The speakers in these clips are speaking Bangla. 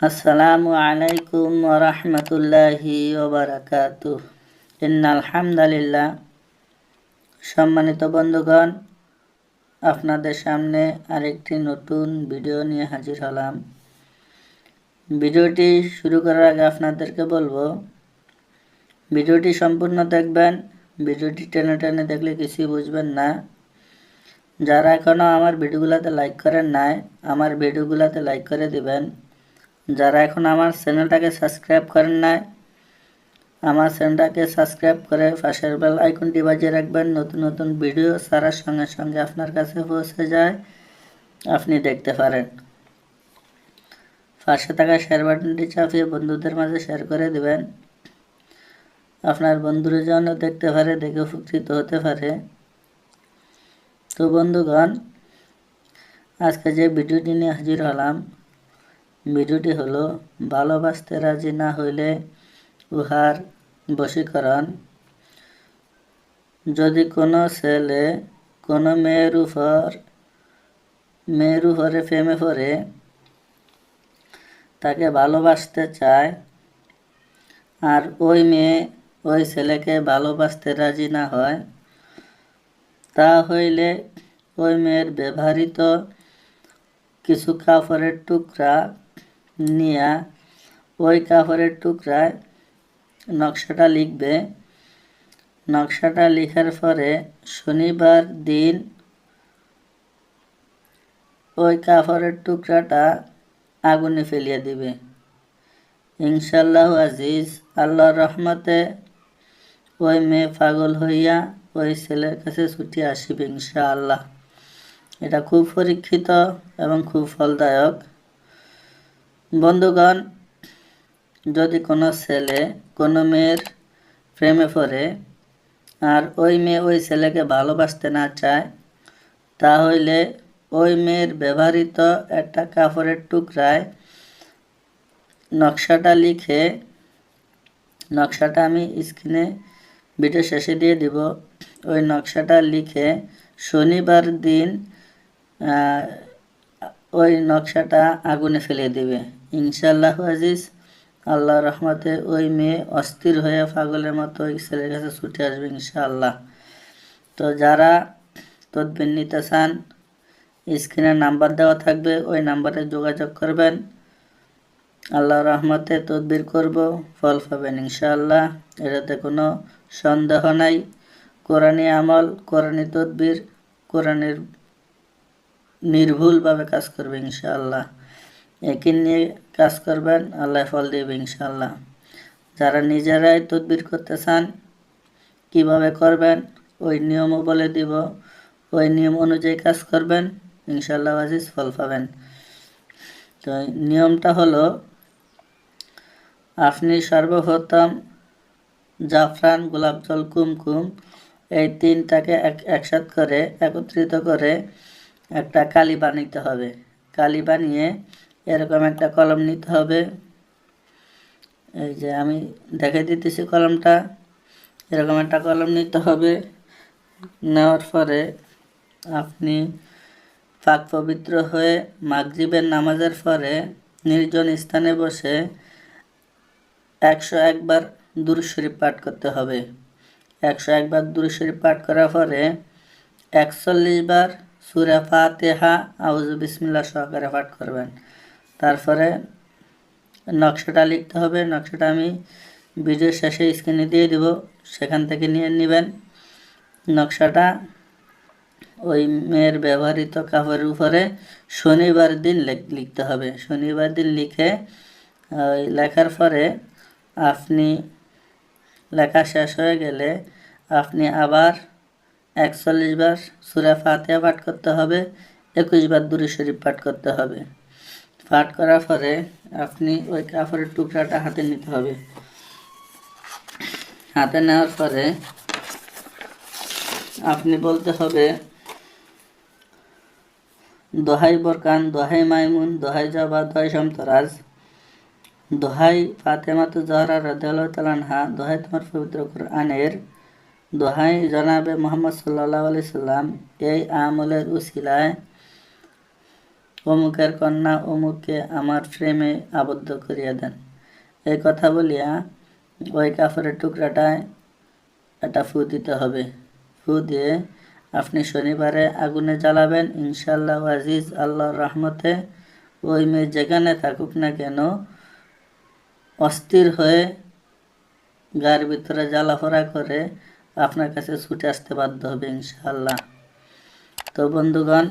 আসসালামু আলাইকুম রহমতুল্লাহি ওবরাকাত আলহামদুলিল্লাহ সম্মানিত বন্ধুগণ, আপনাদের সামনে আরেকটি নতুন ভিডিও নিয়ে হাজির হলাম। ভিডিওটি শুরু করার আগে আপনাদেরকে বলব, ভিডিওটি সম্পূর্ণ দেখবেন, ভিডিওটি টেনে টেনে দেখলে কিছুই বুঝবেন না। যারা এখনও আমার ভিডিওগুলোতে লাইক করেন নাই, আমার ভিডিওগুলোতে লাইক করে দিবেন। যারা এখন আমার চ্যানেলটাকে সাবস্ক্রাইব করেন নাই, আমার চ্যানেলটাকে সাবস্ক্রাইব করে পাশের বেল আইকনটি বাজিয়ে রাখবেন। নতুন নতুন ভিডিও ছাড়ার সঙ্গে সঙ্গে আপনার কাছে পৌঁছে যায়। আপনি দেখতে পারেন। পাশে থাকা শেয়ার বাটনটি চাপিয়ে বন্ধুদের মাঝে শেয়ার করে দেবেন। আপনার বন্ধুরা যেন দেখতে পারে, দেখে উপকৃত হতে পারে। তো বন্ধুগণ, আজকে যে ভিডিওটি নিয়ে হাজির হলাম ভিডিওটি হলো, ভালোবাসতে রাজি না হইলে উহার বশীকরণ। যদি কোনো ছেলে কোনো মেয়ের উপর, মেয়ের উপরে প্রেমে পড়ে, তাকে ভালোবাসতে চায়, আর ওই মেয়ে ওই ছেলেকে ভালোবাসতে রাজি না হয়, তা হইলে ওই মেয়ের ব্যবহৃত কিছু কাপড়ের টুকরা নিয়ে ওই কাপড়ের টুকরায় নকশাটা লিখবে। নকশাটা লেখার পরে শনিবার দিন ওই কাপড়ের টুকরাটা আগুনে ফেলিয়ে দিবে। ইনশাল্লাহ আজিজ, আল্লাহর রহমতে ওই মেয়ে পাগল হইয়া ওই ছেলের কাছে ছুটি আসিবে ইনশাআল্লাহ। এটা খুব পরীক্ষিত এবং খুব ফলদায়ক। বন্ধুগণ, যদি কোনো ছেলে কোনো মেয়ের প্রেমে পড়ে আর ওই মেয়ে ওই ছেলেকে ভালোবাসতে না চায়, তাহলে ওই মেয়ের ব্যবহৃত একটা কাপড়ের টুকরায় নকশাটা লিখে, নকশাটা আমি স্ক্রিনে ভিডিও শেষে দিয়ে দিব। ওই নকশাটা লিখে শনিবার দিন ওই নকশাটা আগুনে ফেলে দেবে। ইনশাল্লাহ আজিজ আল্লাহ রহমতে ওই মেয়ে অস্থির হয়ে পাগলের মতো ওই ছেলের কাছে ছুটে আসবে ইনশাআল্লাহ। তো যারা তদবির নিতে চান, স্ক্রিনে নাম্বার দেওয়া থাকবে, ওই নাম্বারে যোগাযোগ করবেন। আল্লাহ রহমতে তদবির করব, ফল পাবেন ইনশাআল্লাহ। এটাতে কোনো সন্দেহ নাই। কোরআনী আমল, কোরআনী তদবির, কোরআনের নির্ভুলভাবে কাজ করবে ইনশাআল্লাহ। একই নিয়ে কাজ করবেন, আল্লাহ ফল দেবে ইনশাআল্লাহ। যারা নিজেরাই তদবির করতে চান, কীভাবে করবেন, ওই নিয়মও বলে দিব। ওই নিয়ম অনুযায়ী কাজ করবেন ইনশাল্লাহ আজিজ ফল পাবেন। তো নিয়মটা হলো, আপনি সর্বপ্রথম জাফরান, গোলাপ জল, কুমকুম, এই তিনটাকে এক, একসাথ করে, একত্রিত করে একটা কালি বানাইতে হবে। কালি বানিয়ে এরকম একটা কলম নিতে হবে। এই যে আমি দেখে দিতেছি কলমটা। এরকম একটা কলম নিতে হবে। নেওয়ার পরে আপনি পাক পবিত্র হয়ে মাগরিবের নামাজের পরে নির্জন স্থানে বসে একশো একবার দূর শরীফ পাঠ করতে হবে। একশো একবার দূর শরীফ পাঠ করার পরে একচল্লিশ বার সুরা ফাতেহা আউজ বিসমিল্লা সহকারে পাঠ করবেন। তারপরে নকশাটা লিখতে হবে, নকশাটা আমি ভিডিও শেষে স্ক্রিনে দিয়ে দিব, সেখান থেকে নিয়ে নেবেন। নকশাটা ওই মেয়ের ব্যবহৃত কাপড়ের উপরে শনিবার দিন লিখতে হবে। শনিবার দিন লিখে, ওই লেখার পরে আপনি, লেখা শেষ হয়ে গেলে আপনি আবার একচল্লিশ বার সুরা ফাতিয়া পাঠ করতে হবে, একুশ বার দূরে শরীফ পাঠ করতে হবে। পাঠ করার পরে আপনি ওই কাপড়ের টুকরাটা হাতে নিতে হবে। হাতে নেওয়ার পরে আপনি বলতে হবে, দোহাই বরকান, দোহাই মাইমুন, দোহাই জবা, দোহাই সমতরাজ দোহাই ফাতেমাতু জহরা রাদিয়াল্লাহু তাআলা আনহা, দোহাই তোমার পবিত্র কোরআনের, দোহাই জনাবে মোহাম্মদ সাল্লাহ আলি সাল্লাম, এই আমলের উসিলায় অমুকের কন্যা অমুককে আমার ফ্রেমে আবদ্ধ করিয়া দেন। এই কথা বলিয়া ওই কাপড়ের টুকরাটায় এটা ফু দিতে হবে। ফু দিয়ে আপনি শনিবারে আগুনে জ্বালাবেন ইনশাল্লাহ আজিজ, আল্লাহর রহমতে ওই মেয়ে যেখানে থাকুক না কেন অস্থির হয়ে গার ভিতরে জ্বালাফোড়া করে আপনার কাছে ছুটে আসতে বাধ্য হবে ইনশাআল্লাহ। তো বন্ধুগণ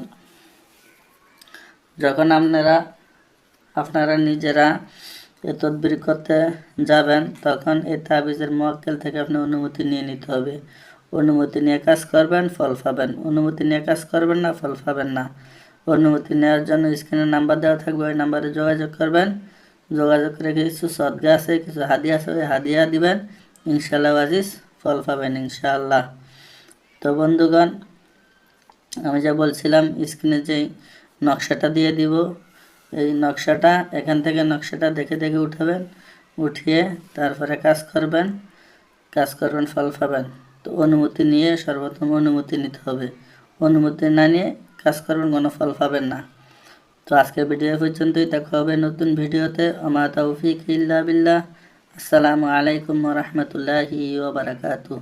যখন আপনারা আপনারা নিজেরা এ তদবির করতে যাবেন, তখন এই তাবিজের মোয়াক্কেল থেকে আপনি অনুমতি নিয়ে নিতে হবে। অনুমতি নিয়ে কাজ করবেন, ফল পাবেন। অনুমতি নিয়ে কাজ করবেন না, ফল পাবেন না। অনুমতি নেওয়ার জন্য স্ক্রিনে নাম্বার দেওয়া থাকবে, ওই নাম্বারে যোগাযোগ করবেন। যোগাযোগ করে কিছু সদগা আছে, কিছু হাদিয়া আছে, ওই হাদিয়া দিবেন। ইনশাল্লাহ আজিজ ফল পাবেন ইনশাআল্লাহ। তো বন্ধুগণ, আমি যা বলছিলাম স্ক্রিনে যেই নকশাটা দিয়ে দিব। এই নকশাটা, এখান থেকে নকশাটা দেখে দেখে উঠাবেন, উঠিয়ে তারপরে কাজ করবেন কাজ করবেন, ফল পাবেন। তো অনুমতি নিয়ে সর্বপ্রথম অনুমতি নিতে হবে। অনুমতি না নিয়ে কাজ করবেন, কোনো ফল পাবেন না। তো আজকের ভিডিও পর্যন্তই। দেখা হবে নতুন ভিডিওতে। আমা তৌফিক ইল্লা বিল্লাহ। আসসালামু আলাইকুম রহমতুল্লাহি ওবরাকাতুহ